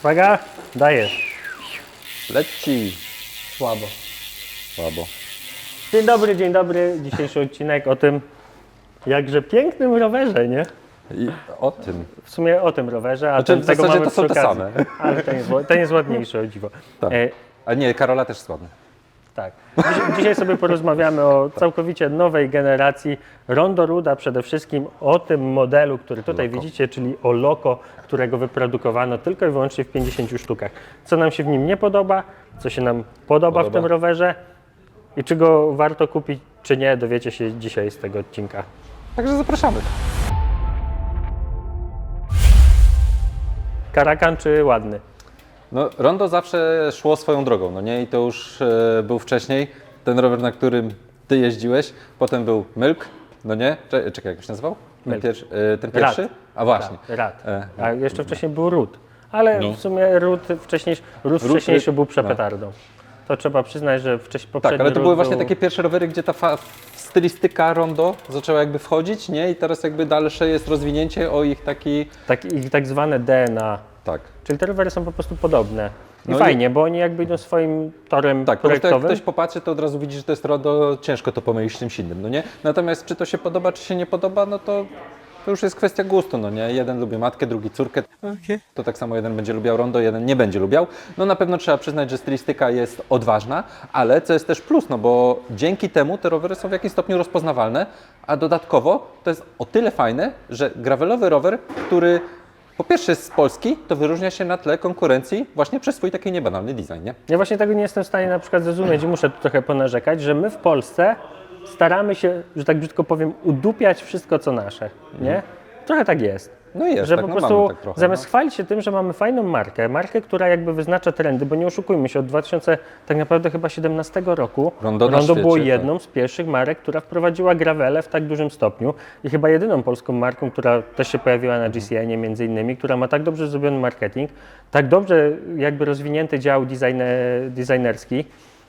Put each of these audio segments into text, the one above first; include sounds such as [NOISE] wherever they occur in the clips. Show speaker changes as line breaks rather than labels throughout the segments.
Uwaga, dajesz.
Leci.
Słabo.
Słabo.
Dzień dobry, dzień dobry. Dzisiejszy odcinek o tym jakże pięknym rowerze, nie?
I o tym.
W sumie o tym rowerze, a
Znaczy,
ten,
w
tego
zasadzie
mamy
to są
przy
te
okazji.
same.
Ale ten jest, ten jest ładniejszy, o dziwo.
Tak.
E,
A nie, Karola też słabny.
Tak. Dziś, dzisiaj sobie porozmawiamy o całkowicie nowej generacji Rondo Ruda, przede wszystkim o tym modelu, który tutaj
Loco.
widzicie, czyli o Loco, którego wyprodukowano tylko i wyłącznie w 50 sztukach. Co nam się w nim nie podoba, co się nam podoba, w
Podoba.
tym rowerze i czy go warto kupić, czy nie, dowiecie się dzisiaj z tego odcinka.
Także zapraszamy.
Karakan czy ładny?
No, Rondo zawsze szło swoją drogą, no nie? I to już e, był wcześniej. Ten rower, na którym ty jeździłeś, potem był Milk, no nie? Cze- Czekaj, jak się nazywał? Ten,
Milk.
pierwszy, e, ten pierwszy?
Rad.
A właśnie.
Rad.
E,
A jeszcze wcześniej był Ród. Ale
No.
w sumie Ród wcześniejszy, Ród
Ród,
wcześniejszy
y,
był przepetardą. To trzeba przyznać, że wcześniej
Tak,
poprzedni
ale to
Ród
były właśnie
był...
takie pierwsze rowery, gdzie ta fa- stylistyka Rondo zaczęła jakby wchodzić, nie? I teraz jakby dalsze jest rozwinięcie o ich taki...
tak, ich tak zwane DNA.
Tak.
Czyli te rowery są po prostu podobne. I
No i-
fajnie, bo oni jakby idą swoim torem
Tak, po prostu jak
projektowym.
ktoś popatrzy, to od razu widzi, że to jest RODO, ciężko to pomylić z czymś innym, no nie? Natomiast czy to się podoba, czy się nie podoba, no to, to już jest kwestia gustu, no nie? Jeden lubi matkę, drugi córkę. To tak samo jeden będzie lubiał rondo, jeden nie będzie lubiał. No na pewno trzeba przyznać, że stylistyka jest odważna, ale co jest też plus, no bo dzięki temu te rowery są w jakimś stopniu rozpoznawalne, a dodatkowo to jest o tyle fajne, że gravelowy rower, który po pierwsze z Polski, to wyróżnia się na tle konkurencji właśnie przez swój taki niebanalny design, nie?
Ja właśnie tego nie jestem w stanie na przykład zrozumieć i muszę tu trochę ponarzekać, że my w Polsce staramy się, że tak brzydko powiem, udupiać wszystko co nasze, nie? Trochę tak jest.
No jest,
że
tak,
po
no
prostu
mamy tak trochę,
zamiast
no.
chwalić się tym, że mamy fajną markę, markę, która jakby wyznacza trendy, bo nie oszukujmy się, od 2000 tak naprawdę chyba 17 roku
Rondo na
było
świecie,
jedną z pierwszych marek, która wprowadziła gravele w tak dużym stopniu i chyba jedyną polską marką, która też się pojawiła na GCN między innymi, która ma tak dobrze zrobiony marketing, tak dobrze jakby rozwinięty dział design, designerski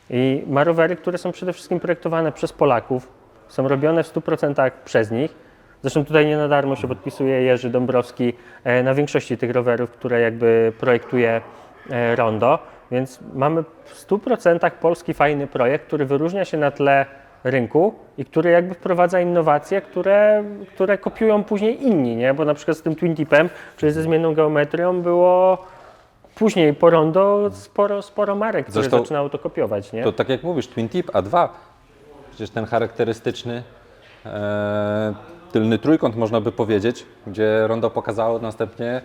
i ma rowery, które są przede wszystkim projektowane przez Polaków, są robione w 100% przez nich. Zresztą tutaj nie na darmo się podpisuje Jerzy Dąbrowski e, na większości tych rowerów, które jakby projektuje e, Rondo, więc mamy w 100% polski fajny projekt, który wyróżnia się na tle rynku i który jakby wprowadza innowacje, które, które kopiują później inni, nie? Bo na przykład z tym Twin Tipem, czyli ze zmienną geometrią było później po Rondo sporo, sporo marek, które
Zresztą
zaczynało to kopiować, nie?
To tak jak mówisz, Twin Tip A2, przecież ten charakterystyczny e, tylny trójkąt można by powiedzieć, gdzie Rondo pokazało następnie,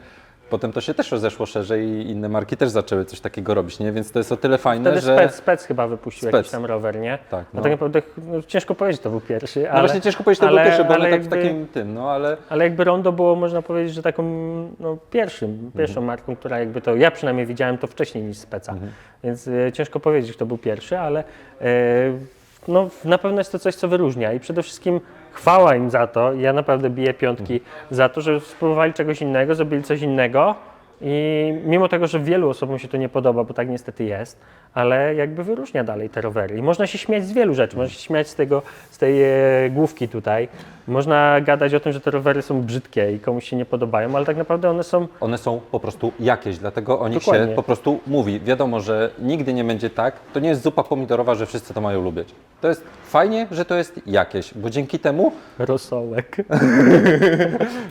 potem to się też rozeszło szerzej i inne marki też zaczęły coś takiego robić, nie? Więc to jest o tyle fajne,
Wtedy
że...
spec, spec chyba wypuścił
Spec.
jakiś tam rower, nie?
Tak,
No
no.
tak naprawdę no, ciężko powiedzieć, to był pierwszy,
No
ale,
właśnie ciężko powiedzieć, to
ale-
był pierwszy, bo
ale
one tak w
jakby-
takim tym, no ale...
ale jakby Rondo było, można powiedzieć, że taką no, pierwszym, pierwszą
Mhm.
marką, która jakby to, ja przynajmniej widziałem to wcześniej niż Speca,
Mhm.
więc e, ciężko powiedzieć, kto był pierwszy, ale e, no, na pewno jest to coś, co wyróżnia i przede wszystkim chwała im za to, ja naprawdę biję piątki
Mhm.
za to, że spróbowali czegoś innego, zrobili coś innego i mimo tego, że wielu osobom się to nie podoba, bo tak niestety jest, ale jakby wyróżnia dalej te rowery. I można się śmiać z wielu rzeczy. Można się śmiać z, tego, z tej e, główki tutaj. Można gadać o tym, że te rowery są brzydkie i komuś się nie podobają, ale tak naprawdę one są
One są po prostu jakieś, dlatego o nich
Dokładnie.
się po prostu mówi. Wiadomo, że nigdy nie będzie tak, to nie jest zupa pomidorowa, że wszyscy to mają lubić. To jest fajnie, że to jest jakieś, bo dzięki temu
rosołek. [LAUGHS]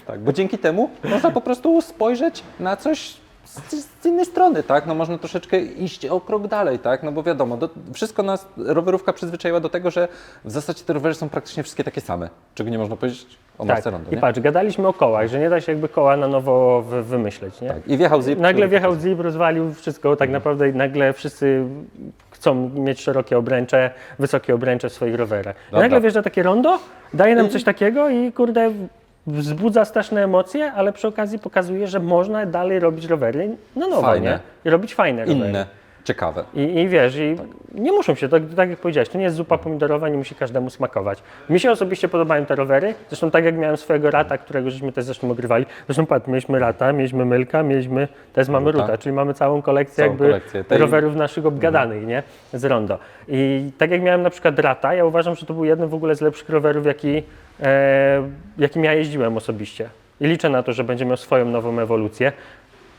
Tak, bo dzięki temu można po prostu spojrzeć na coś z, z innej strony, tak? No można troszeczkę iść o krok dalej, tak? No bo wiadomo, do, wszystko nas rowerówka przyzwyczaiła do tego, że w zasadzie te rowery są praktycznie wszystkie takie same. Czego nie można powiedzieć o
Tak.
Rondo,
I patrz, gadaliśmy o kołach, że nie da się jakby koła na nowo wy- wymyśleć, nie?
Tak. I wjechał Zip.
Nagle wjechał Zip, rozwalił wszystko, tak naprawdę i nagle wszyscy chcą mieć szerokie obręcze, wysokie obręcze w swoich rowerach. Nagle wjeżdża takie rondo, daje nam coś takiego i kurde wzbudza straszne emocje, ale przy okazji pokazuje, że można dalej robić rowery na nowo,
Fajne.
nie? I robić fajne rowery.
Inne, ciekawe.
I, I wiesz, i nie muszą się, tak, tak jak powiedziałeś, to nie jest zupa pomidorowa, nie musi każdemu smakować. Mi się osobiście podobają te rowery, zresztą tak jak miałem swojego rata, którego żeśmy też zresztą ogrywali. Zresztą patrz, mieliśmy rata, mieliśmy mylka, mieliśmy, teraz mamy
Ruta.
ruta, czyli mamy całą kolekcję
Całą
jakby
kolekcję. Tej-
rowerów naszych obgadanych, nie? Z rondo. I tak jak miałem na przykład rata, ja uważam, że to był jeden w ogóle z lepszych rowerów, jaki, e, jakim ja jeździłem osobiście. I liczę na to, że będzie miał swoją nową ewolucję.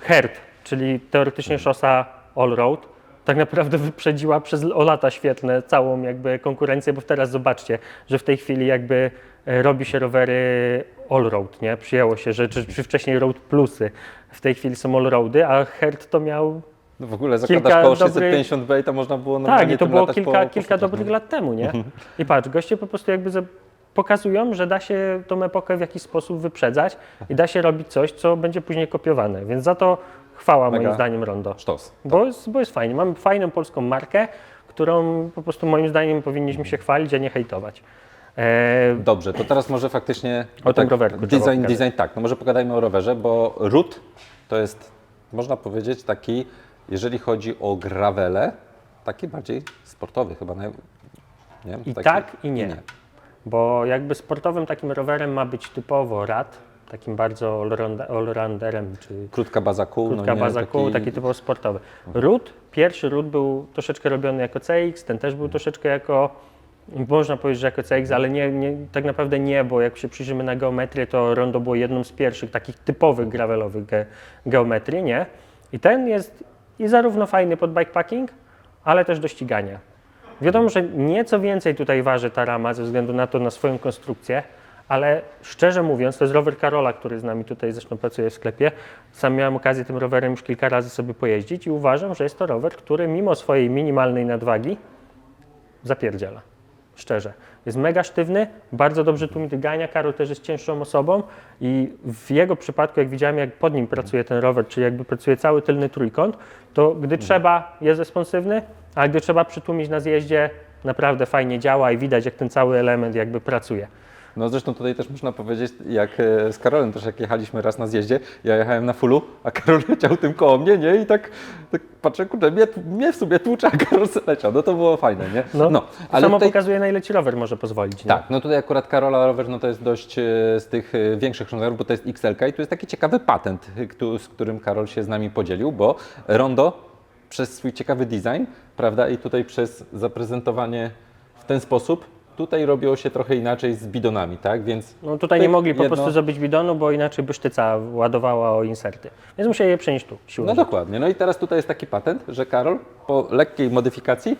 Herd czyli teoretycznie szosa all-road, tak naprawdę wyprzedziła przez o lata świetne całą jakby konkurencję, bo teraz zobaczcie, że w tej chwili jakby e, robi się rowery all-road, nie? Przyjęło się, że czy, czy wcześniej road plusy, w tej chwili są all-roady, a Herd to miał
No w ogóle
Kilka
zakładasz koło
dobrych-
650 i to można było
tak, i to było kilka,
po,
kilka dobrych lat temu, nie? I patrz, goście po prostu jakby pokazują, że da się tą epokę w jakiś sposób wyprzedzać i da się robić coś, co będzie później kopiowane, więc za to chwała
Mega.
moim zdaniem Rondo.
Sztos.
Bo jest, bo jest fajnie. Mamy fajną polską markę, którą po prostu moim zdaniem powinniśmy się chwalić, a nie hejtować. E,
Dobrze, to teraz może faktycznie
O tym rowerku
Design, design, tak, no może pogadajmy o rowerze, bo Root to jest, można powiedzieć, taki, jeżeli chodzi o gravele, taki bardziej sportowy chyba. Naj... Nie?
I
Taki-
tak, i nie. Bo jakby sportowym takim rowerem ma być typowo rad, takim bardzo allround- allrounderem, czy
Krótka baza kół.
krótka
no
baza kół, taki typowo sportowy. Ród, pierwszy ród był troszeczkę robiony jako CX, ten też był troszeczkę jako, można powiedzieć, że jako CX, ale nie, nie, tak naprawdę nie, bo jak się przyjrzymy na geometrię, to Rondo było jedną z pierwszych takich typowych gravelowych ge, geometrii, nie? I ten jest i zarówno fajny pod bikepacking, ale też do ścigania. Wiadomo, że nieco więcej tutaj waży ta rama ze względu na to, na swoją konstrukcję, ale szczerze mówiąc, to jest rower Karola, który z nami tutaj zresztą pracuje w sklepie. Sam miałem okazję tym rowerem już kilka razy sobie pojeździć i uważam, że jest to rower, który mimo swojej minimalnej nadwagi zapierdziela. Szczerze. Jest mega sztywny, bardzo dobrze tłumi dygania. Karol też jest cięższą osobą i w jego przypadku, jak widziałem, jak pod nim pracuje ten rower, czyli jakby pracuje cały tylny trójkąt, to gdy trzeba, jest responsywny, a gdy trzeba przytłumić na zjeździe, naprawdę fajnie działa i widać, jak ten cały element jakby pracuje.
No zresztą tutaj też można powiedzieć, jak e, z Karolem też jak jechaliśmy raz na zjeździe, ja jechałem na fullu, a Karol [LAUGHS] leciał tym koło mnie, nie? I tak, tak patrzę, kurde, mnie, mnie w sobie tłucze, a Karol leciał. No to było fajne, nie?
No,
ale
Samo
tutaj,
pokazuje, na ile ci rower może pozwolić. nie?
tak, no tutaj akurat Karola rower, no to jest dość e, z tych e, większych rozmiarów, bo to jest XLK i tu jest taki ciekawy patent, z którym Karol się z nami podzielił, bo Rondo przez swój ciekawy design, prawda, i tutaj przez zaprezentowanie w ten sposób, tutaj robiło się trochę inaczej z bidonami, tak? Więc
No tutaj nie mogli po
jedno.
prostu zrobić bidonu, bo inaczej by sztyca ładowała o inserty. Więc musieli je przenieść tu, siłą.
No dokładnie. No i teraz tutaj jest taki patent, że Karol po lekkiej modyfikacji,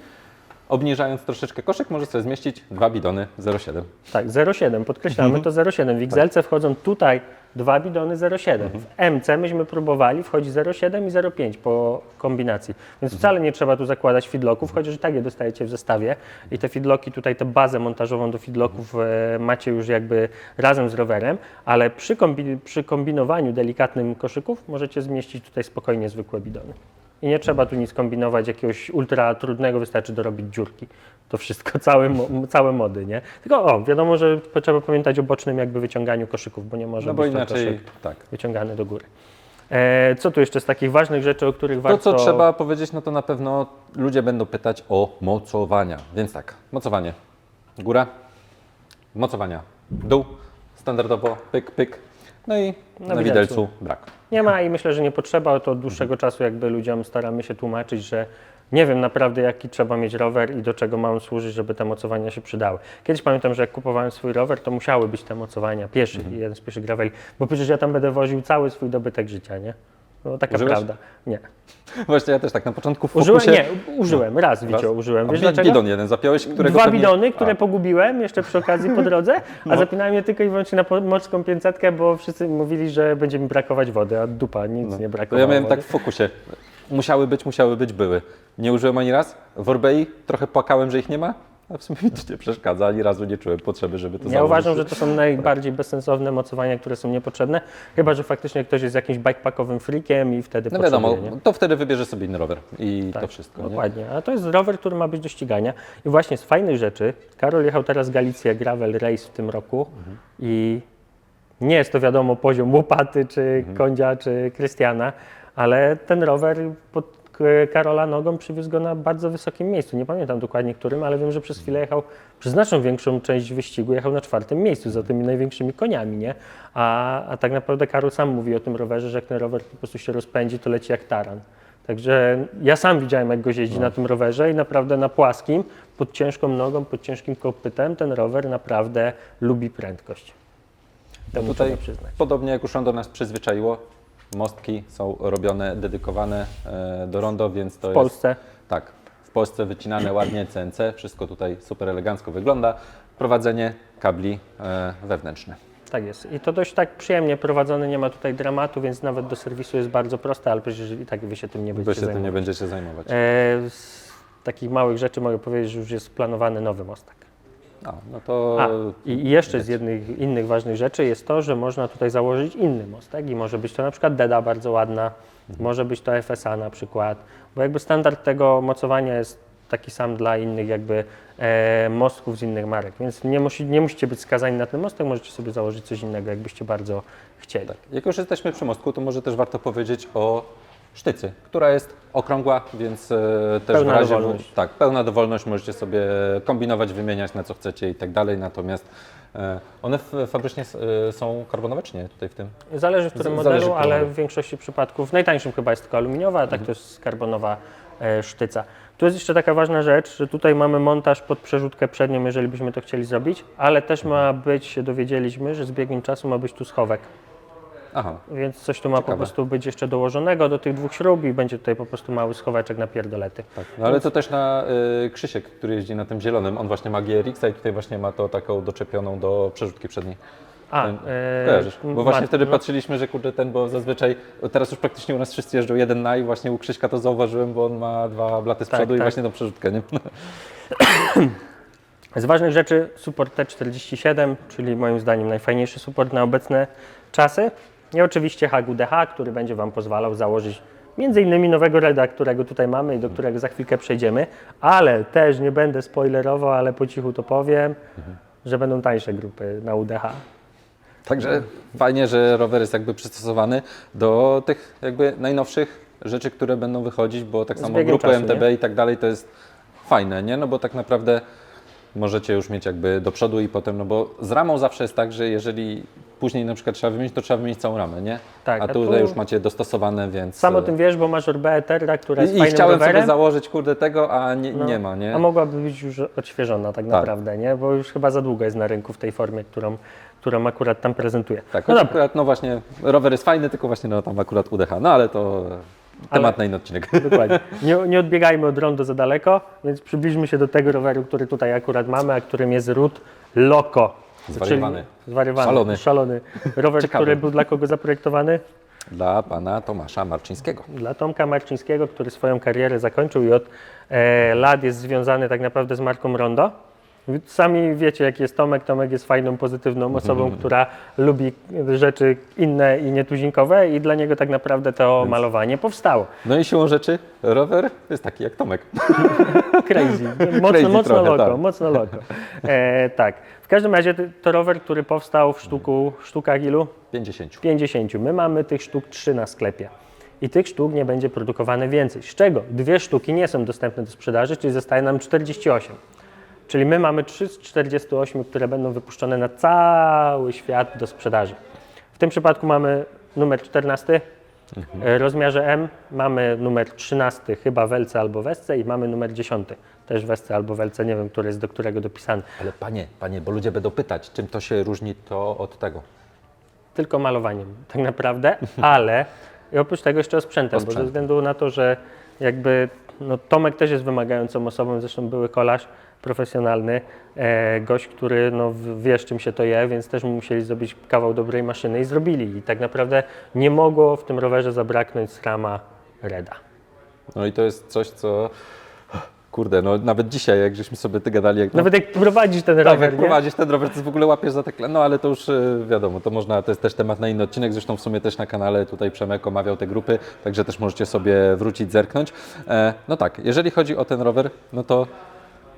obniżając troszeczkę koszyk, może sobie zmieścić dwa bidony 0,7.
Tak, 0,7, podkreślamy to 0,7. W XL wchodzą tutaj dwa bidony 0,7. W MC myśmy próbowali, wchodzi 0,7 i 0,5 po kombinacji. Więc wcale nie trzeba tu zakładać feedlocków, chociaż i tak je dostajecie w zestawie. I te feedlocki, tutaj tę bazę montażową do feedlocków e, macie już jakby razem z rowerem, ale przy, kombi- przy kombinowaniu delikatnym koszyków możecie zmieścić tutaj spokojnie zwykłe bidony. I nie trzeba tu nic kombinować, jakiegoś ultra trudnego, wystarczy dorobić dziurki. To wszystko, [LAUGHS] całe, całe mody, nie? Tylko o, wiadomo, że trzeba pamiętać o bocznym jakby wyciąganiu koszyków, bo nie może
No bo
być to
inaczej,
koszyk
tak.
wyciągany do góry. E, co tu jeszcze z takich ważnych rzeczy, o których
To,
warto...
co trzeba powiedzieć, no to na pewno ludzie będą pytać o mocowania. Więc tak, mocowanie. Góra, mocowania. Dół, standardowo, pyk, pyk. No i na,
widelcu.
widelcu brak.
Nie ma i myślę, że nie potrzeba. To od dłuższego czasu jakby ludziom staramy się tłumaczyć, że nie wiem naprawdę jaki trzeba mieć rower i do czego ma on służyć, żeby te mocowania się przydały. Kiedyś pamiętam, że jak kupowałem swój rower, to musiały być te mocowania, pieszy, jeden z pierwszych graveli, bo przecież ja tam będę woził cały swój dobytek życia, nie? No taka
Użyłeś?
prawda. Nie.
Właśnie ja też tak na początku w
Użyłem,
fokusie...
nie, użyłem, raz, Wicio, użyłem.
A
Wiesz dlaczego?
bidon jeden zapiąłeś, którego
Dwa bidony, które
A.
pogubiłem jeszcze przy okazji po [LAUGHS] drodze, a
No.
zapinałem je tylko i wyłącznie na morską 500, bo wszyscy mówili, że będzie mi brakować wody, a dupa, nic nie
No. To
brakowało.
ja miałem
wody.
tak w fokusie. Musiały być, musiały być, były. Nie użyłem ani raz. W Orbei trochę płakałem, że ich nie ma, a w sumie mi to nie przeszkadza. Ani razu nie czułem potrzeby, żeby to
Ja
założyć.
uważam, że to są najbardziej bezsensowne mocowania, które są niepotrzebne, chyba że faktycznie ktoś jest jakimś bikepackowym freakiem i wtedy
No wiadomo,
potrzebuje, nie?
to wtedy wybierze sobie inny rower i to
Tak,
wszystko. Nie?
Dokładnie, a to jest rower, który ma być do ścigania. I właśnie z fajnych rzeczy, Karol jechał teraz Galicję Gravel Race w tym roku i nie jest to wiadomo poziom łopaty, czy
Mhm.
Kondzia, czy Krystiana, ale ten rower pod Karola nogą przywiózł go na bardzo wysokim miejscu. Nie pamiętam dokładnie którym, ale wiem, że przez chwilę jechał, przez znaczną większą część wyścigu jechał na czwartym miejscu za tymi największymi koniami, nie? A, a tak naprawdę Karol sam mówi o tym rowerze, że jak ten rower po prostu się rozpędzi, to leci jak taran. Także ja sam widziałem, jak go jeździ na tym rowerze i naprawdę na płaskim, pod ciężką nogą, pod ciężkim kopytem, ten rower naprawdę lubi prędkość. Temu
Tutaj
trzeba przyznać.
podobnie jak już Rondo nas przyzwyczaiło, mostki są robione, dedykowane e, do rondo, więc to
W
jest...
Polsce.
Tak, w Polsce wycinane [CLEARS THROAT] ładnie CNC, wszystko tutaj super elegancko wygląda. Prowadzenie kabli e, wewnętrzne.
Tak jest. I to dość tak przyjemnie prowadzone, nie ma tutaj dramatu, więc nawet do serwisu jest bardzo proste, ale przecież i tak wy się tym nie
Wy
będziecie
się tym nie
zajmować.
będziecie zajmować.
E, z takich małych rzeczy mogę powiedzieć, że już jest planowany nowy mostek.
A, no to
A, i jeszcze z jednych innych ważnych rzeczy jest to, że można tutaj założyć inny mostek i może być to na przykład DEDA bardzo ładna, może być to FSA na przykład, bo jakby standard tego mocowania jest taki sam dla innych jakby e, mostków z innych marek, więc nie, musi, nie musicie być skazani na ten mostek, możecie sobie założyć coś innego, jakbyście bardzo chcieli.
Jak już jesteśmy przy mostku, to może też warto powiedzieć o sztycy, która jest okrągła, więc e, też
Pełna
w razie...
dowolność.
Tak, pełna dowolność, możecie sobie kombinować, wymieniać na co chcecie i tak dalej, natomiast e, one f- fabrycznie s- e, są karbonowe czy nie tutaj w tym?
Zależy w którym
Z-
modelu,
zależy, którym
ale
modelu.
w większości przypadków, w najtańszym chyba jest tylko aluminiowa, a tak to jest karbonowa e, sztyca. Tu jest jeszcze taka ważna rzecz, że tutaj mamy montaż pod przerzutkę przednią, jeżeli byśmy to chcieli zrobić, ale też ma być, się dowiedzieliśmy, że z biegiem czasu ma być tu schowek,
Aha,
więc coś tu ma po
Ciekawe.
prostu być jeszcze dołożonego do tych dwóch śrub i będzie tutaj po prostu mały schoweczek na pierdolety.
tak. No ale to też na e, Krzysiek, który jeździ na tym zielonym, on właśnie ma GRX-a i tutaj właśnie ma to taką doczepioną do przerzutki przedniej.
A,
Ten- Kojarzysz? Bo właśnie
mat-
wtedy
no,
patrzyliśmy, że kurde ten, bo zazwyczaj teraz już praktycznie u nas wszyscy jeżdżą jeden na i właśnie u Krzyśka to zauważyłem, bo on ma dwa blaty z
Tak,
przodu i
tak.
właśnie tą przerzutkę, nie? [COUGHS]
Z ważnych rzeczy support T47, czyli moim zdaniem najfajniejszy support na obecne czasy. I oczywiście HGUDH, który będzie Wam pozwalał założyć między innymi nowego reda, którego tutaj mamy i do którego za chwilkę przejdziemy, ale też nie będę spoilerował, ale po cichu to powiem, że będą tańsze grupy na UDH.
Także fajnie, że rower jest jakby przystosowany do tych jakby najnowszych rzeczy, które będą wychodzić, bo tak samo grupy
czasu,
MTB i tak dalej to jest fajne, nie? No bo tak naprawdę możecie już mieć jakby do przodu i potem, no bo z ramą zawsze jest tak, że jeżeli później na przykład trzeba wymienić, to trzeba wymienić całą ramę, nie?
Tak,
a
a
tutaj
tu-
już macie dostosowane, więc...
Sam o
e,
tym wiesz, bo masz Orbea Terra, która jest
I, I
fajnym
chciałem
rowerem.
sobie założyć, kurde, tego, a nie,
No,
nie ma, nie?
A mogłaby być już odświeżona tak naprawdę, nie? Bo już chyba za długo jest na rynku w tej formie, którą, którą akurat tam prezentuje.
Tak,
no
akurat, no właśnie, rower jest fajny, tylko właśnie no, tam akurat UDH, no ale to temat na inny odcinek. [LAUGHS]
dokładnie. Nie, nie odbiegajmy od rondo za daleko, więc przybliżmy się do tego roweru, który tutaj akurat mamy, a którym jest Root Loco.
Zwariowany.
Zwariowany.
Szalony.
Szalony. Rower,
Ciekawy.
który był dla kogo zaprojektowany?
Dla pana Tomasza Marczyńskiego.
Dla Tomka Marcińskiego, który swoją karierę zakończył i od e, lat jest związany tak naprawdę z marką Rondo. Sami wiecie, jaki jest Tomek. Tomek jest fajną, pozytywną osobą, [LAUGHS] która lubi rzeczy inne i nietuzinkowe i dla niego tak naprawdę to malowanie powstało.
No i siłą rzeczy rower jest taki jak Tomek. [LAUGHS]
Crazy. Mocno,
Crazy
mocno
trochę,
loko,
tak.
mocno loko. E, tak. W każdym razie to- to rower, który powstał w sztuku, sztukach ilu?
50.
50. My mamy tych sztuk 3 na sklepie. I tych sztuk nie będzie produkowane więcej. Z czego dwie sztuki nie są dostępne do sprzedaży, czyli zostaje nam 48. Czyli my mamy 3 z 48, które będą wypuszczone na cały świat do sprzedaży. W tym przypadku mamy numer 14 w rozmiarze M, mamy numer 13 chyba w Elce albo w Esce i mamy numer 10 też w Esce albo w Elce, nie wiem, który jest do którego dopisany.
Ale panie, panie, bo ludzie będą pytać, czym to się różni to od tego.
tylko malowaniem tak naprawdę, [LAUGHS] ale i oprócz tego jeszcze osprzętem, bo ze względu na to, że jakby no, Tomek też jest wymagającą osobą, zresztą były kolarz profesjonalny, e, gość, który no, w- wie z czym się to je, więc też mu musieli zrobić kawał dobrej maszyny i zrobili. I tak naprawdę nie mogło w tym rowerze zabraknąć SRAMa Reda.
No i to jest coś, co... Kurde, no nawet dzisiaj, jak żeśmy sobie ty gadali, jak, no,
Nawet jak prowadzisz ten
tak,
rower,
jak
nie?
prowadzisz ten rower, to w ogóle łapiesz za te. No ale to już e, wiadomo, to można, to jest też temat na inny odcinek, zresztą w sumie też na kanale tutaj Przemek omawiał te grupy, także też możecie sobie wrócić, zerknąć. E, no tak, jeżeli chodzi o ten rower, no to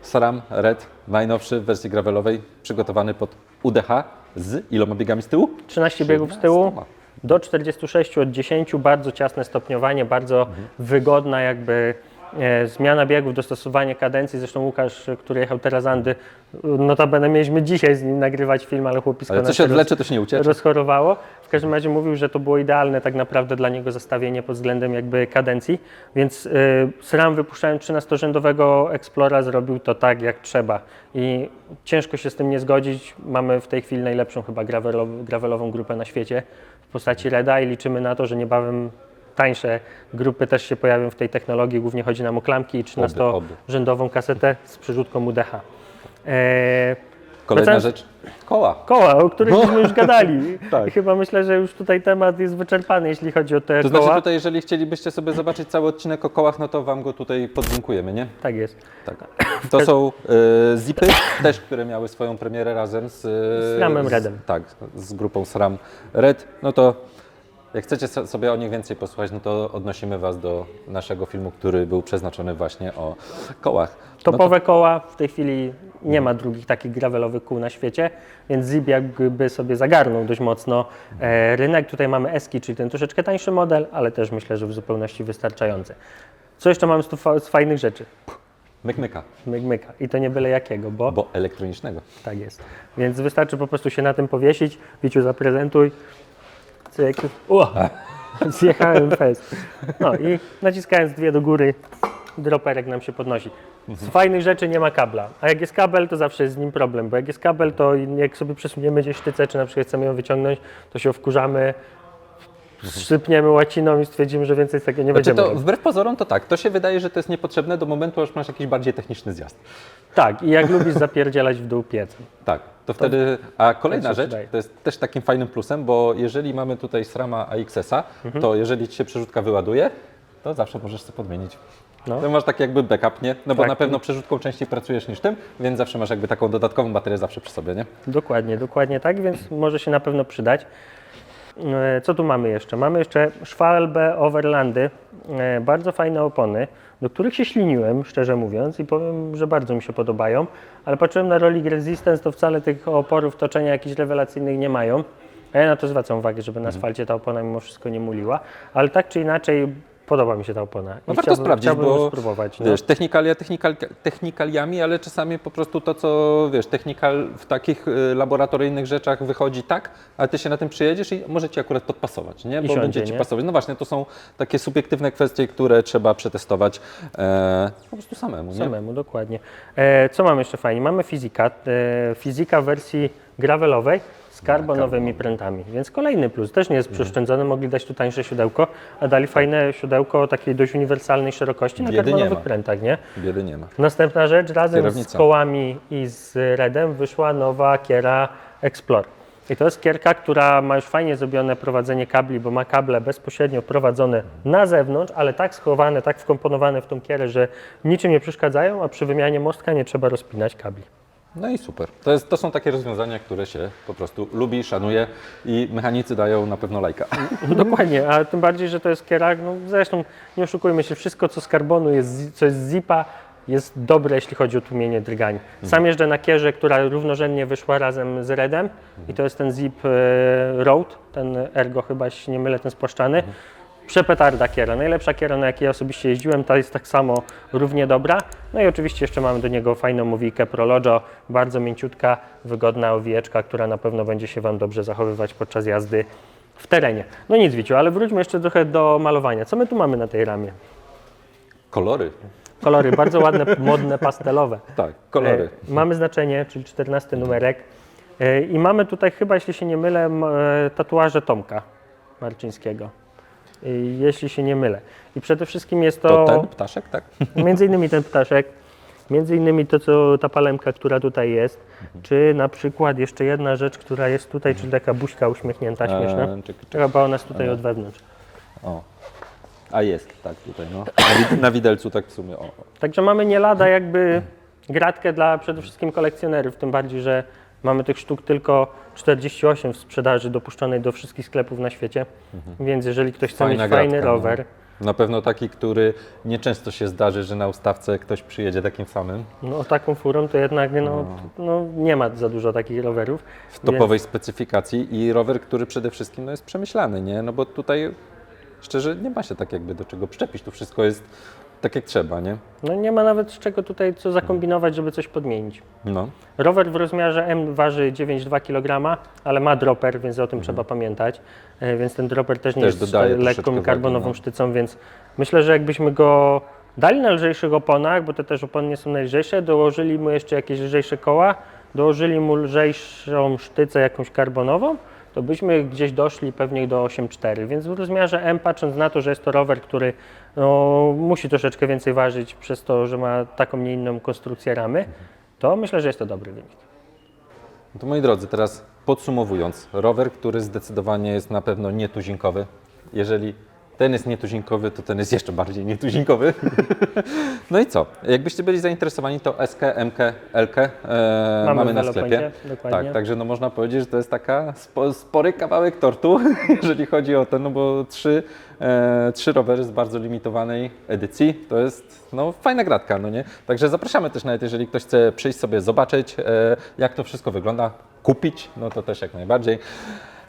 SRAM Red, najnowszy w wersji gravelowej, przygotowany pod UDH z iloma biegami z tyłu?
13 biegów z tyłu.
13.
do 46 od 10, bardzo ciasne stopniowanie, bardzo wygodna jakby zmiana biegów, dostosowanie kadencji. Zresztą Łukasz, który jechał teraz Andy, notabene mieliśmy dzisiaj z nim nagrywać film, ale chłopisko
Ale co się odwlecze, to się nie uciecze.
rozchorowało. W każdym razie mówił, że to było idealne tak naprawdę dla niego zestawienie pod względem jakby kadencji, więc y, SRAM wypuszczając 13-rzędowego Explora zrobił to tak jak trzeba i ciężko się z tym nie zgodzić. Mamy w tej chwili najlepszą chyba gravelow, gravelową grupę na świecie, w postaci Reda i liczymy na to, że niebawem tańsze grupy też się pojawią w tej technologii. Głównie chodzi nam o klamki i
oby.
13-rzędową kasetę z przerzutką UDH. Eee,
Kolejna
Wracając-
rzecz, koła.
koła, o których żeśmy już gadali. [LAUGHS]
Tak.
Chyba myślę, że już tutaj temat jest wyczerpany, jeśli chodzi o te
To
koła.
znaczy tutaj, jeżeli chcielibyście sobie zobaczyć cały odcinek o kołach, no to Wam go tutaj podlinkujemy, nie?
Tak jest.
Tak. To są e, zipy, [COUGHS] też, które miały swoją premierę razem z, e,
Z Ramem Redem.
tak, z grupą SRAM Red. No to jak chcecie so- sobie o nich więcej posłuchać, no to odnosimy Was do naszego filmu, który był przeznaczony właśnie o kołach. No
Topowe koła, w tej chwili nie ma drugich takich gravelowych kół na świecie, więc Zip jakby sobie zagarnął dość mocno e, rynek. Tutaj mamy Eski, czyli ten troszeczkę tańszy model, ale też myślę, że w zupełności wystarczający. Co jeszcze mamy z, tu fa- z fajnych rzeczy?
To myk myka,
Myk, myka. I to nie byle jakiego, bo
bo elektronicznego.
tak jest. Więc wystarczy po prostu się na tym powiesić. Wiciu, zaprezentuj. Cyk. O! [LAUGHS] Zjechałem fest. No i naciskając dwie do góry, droperek nam się podnosi. Z fajnych rzeczy nie ma kabla, a jak jest kabel, to zawsze jest z nim problem, bo jak jest kabel, to jak sobie przesuniemy gdzieś sztycę, czy na przykład chcemy ją wyciągnąć, to się wkurzamy, szczypniemy łaciną i stwierdzimy, że więcej z tego nie
Znaczy
będziemy
to wbrew pozorom to tak, to się wydaje, że to jest niepotrzebne do momentu, aż masz jakiś bardziej techniczny zjazd.
Tak, i jak lubisz zapierdzielać w dół piecem.
Tak, to wtedy. A kolejna rzecz,
przydaje.
to jest też takim fajnym plusem, bo jeżeli mamy tutaj SRAMa AXS-a,
Mhm.
to jeżeli ci się przerzutka wyładuje, to zawsze możesz sobie podmienić.
No.
To masz tak jakby backup, nie? No bo
Tak.
na pewno przerzutką częściej pracujesz niż tym, więc zawsze masz jakby taką dodatkową baterię zawsze przy sobie, nie?
Dokładnie, dokładnie tak, więc może się na pewno przydać. E, Co tu mamy jeszcze? Mamy jeszcze Schwalbe Overlandy, e, bardzo fajne opony, do których się śliniłem, szczerze mówiąc, i powiem, że bardzo mi się podobają, ale patrzyłem na Rolling Resistance, to wcale tych oporów toczenia jakichś rewelacyjnych nie mają. A ja na to zwracam uwagę, żeby na asfalcie ta opona mimo wszystko nie muliła, ale tak czy inaczej podoba mi się ta opona. I
No warto
chciałbym-
sprawdzić, bo
spróbować. No.
wiesz, technikalia technikal, technikaliami, ale czasami po prostu to, co wiesz, technikal w takich y, laboratoryjnych rzeczach wychodzi tak, ale ty się na tym przyjedziesz i może ci akurat podpasować, nie? Bo
siądzie,
będzie ci
nie?
pasować. No właśnie, to są takie subiektywne kwestie, które trzeba przetestować e, po prostu samemu, nie?
Samemu, dokładnie. E, co mamy jeszcze fajnie? Mamy Fizika. E, fizika w wersji gravelowej z karbonowymi prętami, więc kolejny plus. Też nie jest przeszczędzony, mogli dać tu tańsze siodełko, a dali fajne siodełko o takiej dość uniwersalnej szerokości na
Biedy nie
karbonowych
ma.
prętach, nie?
Biedy nie ma.
Następna rzecz, razem z
Kierownica.
kołami i z Redem wyszła nowa Kiera Explorer. I to jest kierka, która ma już fajnie zrobione prowadzenie kabli, bo ma kable bezpośrednio prowadzone na zewnątrz, ale tak schowane, tak wkomponowane w tą kierę, że niczym nie przeszkadzają, a przy wymianie mostka nie trzeba rozpinać kabli.
No i super. To, jest, to są takie rozwiązania, które się po prostu lubi, szanuje i mechanicy dają na pewno lajka. [LAUGHS]
Dokładnie, a tym bardziej, że to jest kiera, no zresztą nie oszukujmy się, wszystko co z karbonu jest, co jest z zipa, jest dobre, jeśli chodzi o tłumienie drgań. Sam jeżdżę na kierze, która równorzędnie wyszła razem z Redem i to jest ten Zip e, Road, ten Ergo chyba, jeśli nie mylę, ten spłaszczany. Przepetarda kiera, najlepsza kiera, na jakiej ja osobiście jeździłem, ta jest tak samo równie dobra. No i oczywiście jeszcze mamy do niego fajną owijkę Prologo, bardzo mięciutka, wygodna owijeczka, która na pewno będzie się Wam dobrze zachowywać podczas jazdy w terenie. No nic Wiciu, ale wróćmy jeszcze trochę do malowania. Co my tu mamy na tej ramie?
Kolory.
Kolory bardzo ładne, [LAUGHS] modne, pastelowe.
Tak, kolory.
E, mamy znaczenie, czyli 14 numerek. E, I mamy tutaj chyba, jeśli się nie mylę, e, tatuaże Tomka Marczyńskiego. E, jeśli się nie mylę. I przede wszystkim jest to,
To ten ptaszek, tak? [LAUGHS]
między innymi ten ptaszek, między innymi to, co ta palemka, która tutaj jest, czy na przykład jeszcze jedna rzecz, która jest tutaj, czyli taka buźka uśmiechnięta, śmieszna.
Eee, czekaj, czekaj.
Chyba ona jest tutaj od wewnątrz.
O. A jest, tak, tutaj, no. Na, wi- na widelcu tak w sumie, o.
Także mamy nie lada jakby gratkę dla przede wszystkim kolekcjonerów, tym bardziej, że mamy tych sztuk tylko 48 w sprzedaży dopuszczonej do wszystkich sklepów na świecie, więc jeżeli ktoś chce
Fajna
mieć fajny
gratka, no.
rower,
Na pewno taki, który nieczęsto się zdarzy, że na ustawce ktoś przyjedzie takim samym.
no taką furą to jednak no, no, nie ma za dużo takich rowerów.
W topowej specyfikacji i rower, który przede wszystkim no, jest przemyślany, nie? No bo tutaj szczerze nie ma się tak jakby do czego przyczepić. Tu wszystko jest tak jak trzeba, nie?
No nie ma nawet z czego tutaj co zakombinować, żeby coś podmienić.
No.
Rower w rozmiarze M waży 9,2 kg, ale ma dropper, więc o tym trzeba pamiętać. E, Więc ten dropper też nie
Mhm. Też
jest
dodaje
lekką
troszeczkę wagi,
karbonową
no.
sztycą, więc myślę, że jakbyśmy go dali na lżejszych oponach, bo te też opony nie są najlżejsze, dołożyli mu jeszcze jakieś lżejsze koła, dołożyli mu lżejszą sztycę jakąś karbonową, to byśmy gdzieś doszli pewnie do 8,4, więc w rozmiarze M, patrząc na to, że jest to rower, który no, musi troszeczkę więcej ważyć przez to, że ma taką, nie inną konstrukcję ramy, to myślę, że jest to dobry wynik.
No to moi drodzy, teraz podsumowując, rower, który zdecydowanie jest na pewno nietuzinkowy. Jeżeli ten jest nietuzinkowy, to ten jest jeszcze bardziej nietuzinkowy. [LAUGHS] no i co? Jakbyście byli zainteresowani, to SK, MK, LK e,
Mamy
mamy, na sklepie.
dokładnie.
Tak, także no można powiedzieć, że to jest taka spo, spory kawałek tortu, [LAUGHS] jeżeli chodzi o ten, no bo trzy, e, trzy rowery z bardzo limitowanej edycji, to jest no, fajna gratka, no nie? Także zapraszamy też nawet, jeżeli ktoś chce przyjść sobie zobaczyć, e, jak to wszystko wygląda, kupić, no to też jak najbardziej.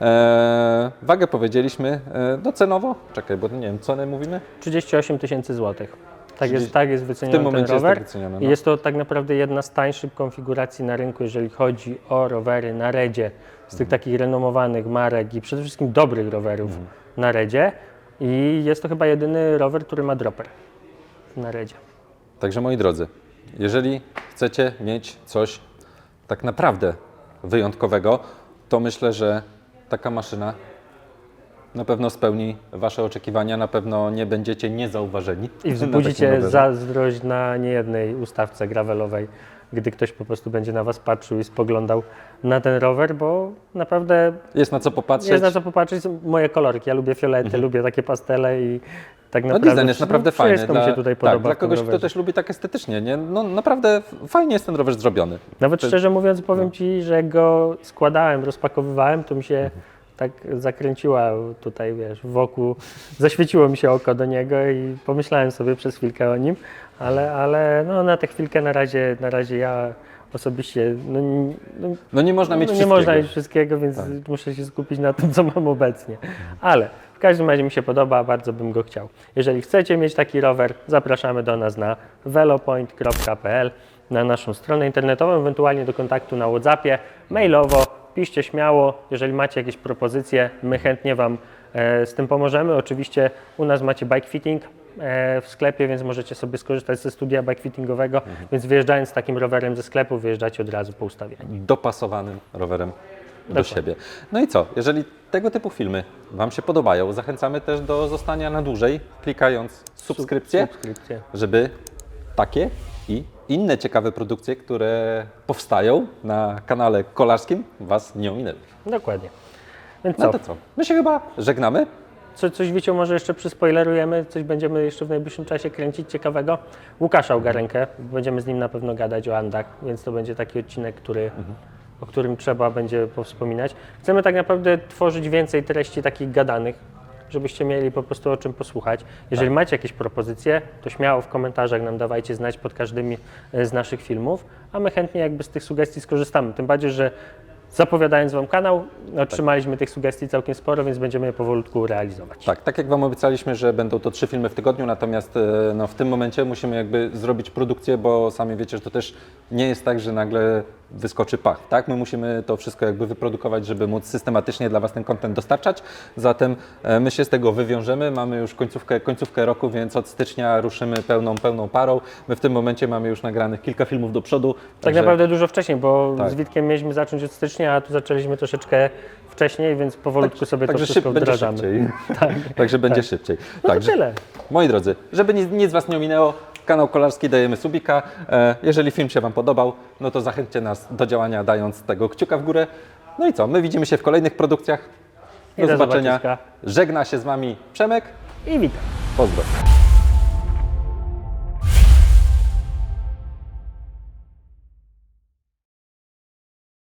E, wagę powiedzieliśmy, e, no cenowo, czekaj, bo nie wiem, cenę mówimy?
38 tysięcy złotych. Tak jest,
30
tak jest
W
wyceniony
tym momencie
ten
jest
rower.
tak wycenione.
I
No.
jest to tak naprawdę jedna z tańszych konfiguracji na rynku, jeżeli chodzi o rowery na redzie, z
Mhm.
tych takich renomowanych marek i przede wszystkim dobrych rowerów
Mhm.
na redzie. I jest to chyba jedyny rower, który ma dropper na redzie.
Także moi drodzy, jeżeli chcecie mieć coś tak naprawdę wyjątkowego, to myślę, że taka maszyna na pewno spełni Wasze oczekiwania, na pewno nie będziecie niezauważeni.
I [LAUGHS] wzbudzicie zazdrość na niejednej ustawce gravelowej, gdy ktoś po prostu będzie na Was patrzył i spoglądał na ten rower, bo naprawdę
Jest na co popatrzeć.
Jest na co popatrzeć. Są Moje kolorki. Ja lubię fiolety, lubię takie pastele i tak
Mhm. No
naprawdę.
design jest naprawdę fajny.
Wszystko mi się tutaj
tak,
podoba.
dla
w tym
kogoś, kto
rowerze.
też lubi tak estetycznie, nie? No naprawdę fajnie jest ten rower zrobiony.
Nawet szczerze mówiąc, powiem
no.
Ci, że jak go składałem, rozpakowywałem, to mi się
Mhm.
tak zakręciła tutaj, wiesz, wokół. Zaświeciło mi się oko do niego i pomyślałem sobie przez chwilkę o nim, ale, ale no, na tę chwilkę na razie, na razie ja osobiście no, no,
No nie można mieć
no, nie
wszystkiego. Tak.
można mieć wszystkiego, więc muszę się skupić na tym, co mam obecnie. Ale w każdym razie mi się podoba, bardzo bym go chciał. Jeżeli chcecie mieć taki rower, zapraszamy do nas na velopoint.pl, na naszą stronę internetową, ewentualnie do kontaktu na WhatsAppie, mailowo. Piszcie śmiało, jeżeli macie jakieś propozycje, my chętnie Wam e, z tym pomożemy. Oczywiście u nas macie bike fitting w sklepie, więc możecie sobie skorzystać ze studia bike fittingowego, więc wyjeżdżając z takim rowerem ze sklepu, wyjeżdżacie od razu po ustawieniu.
dopasowanym rowerem do
Dokładnie.
siebie. No i co? Jeżeli tego typu filmy Wam się podobają, zachęcamy też do zostania na dłużej, klikając subskrypcję,
Subskrypcje.
żeby takie i inne ciekawe produkcje, które powstają na kanale kolarskim, Was nie ominęły.
Dokładnie. Więc
No
co?
to co? My się chyba żegnamy.
Co coś Wiciu może jeszcze przyspoilerujemy, coś będziemy jeszcze w najbliższym czasie kręcić ciekawego. Łukasza Ogarenkę, będziemy z nim na pewno gadać o Andach, więc to będzie taki odcinek, który, o którym trzeba będzie powspominać. Chcemy tak naprawdę tworzyć więcej treści takich gadanych, żebyście mieli po prostu o czym posłuchać. Jeżeli macie jakieś propozycje, to śmiało w komentarzach nam dawajcie znać pod każdymi e, z naszych filmów, a my chętnie jakby z tych sugestii skorzystamy. Tym bardziej, że zapowiadając Wam kanał, otrzymaliśmy tych sugestii całkiem sporo, więc będziemy je powolutku realizować.
Tak, tak jak Wam obiecaliśmy, że będą to trzy filmy w tygodniu, natomiast e, no, w tym momencie musimy jakby zrobić produkcję, bo sami wiecie, że to też nie jest tak, że nagle wyskoczy pach, tak? My musimy to wszystko jakby wyprodukować, żeby móc systematycznie dla Was ten content dostarczać, zatem e, my się z tego wywiążemy, mamy już końcówkę, końcówkę roku, więc od stycznia ruszymy pełną, pełną parą. My w tym momencie mamy już nagranych kilka filmów do przodu.
Tak
także-
naprawdę dużo wcześniej, bo
Tak.
z Witkiem mieliśmy zacząć od stycznia, a tu zaczęliśmy troszeczkę wcześniej, więc powolutku sobie to
Także
wszystko
szyb,
wdrażamy.
szybciej. [LAUGHS]
Tak.
Także będzie szybciej.
No to
Także,
tyle.
Moi drodzy, żeby nic, nic Was nie ominęło, kanał Kolarski dajemy subika. E, jeżeli film się Wam podobał, no to zachęćcie nas do działania dając tego kciuka w górę. No i co, my widzimy się w kolejnych produkcjach. Do
do
zobaczenia. Żegna się z Wami Przemek.
I witam.
Pozdro.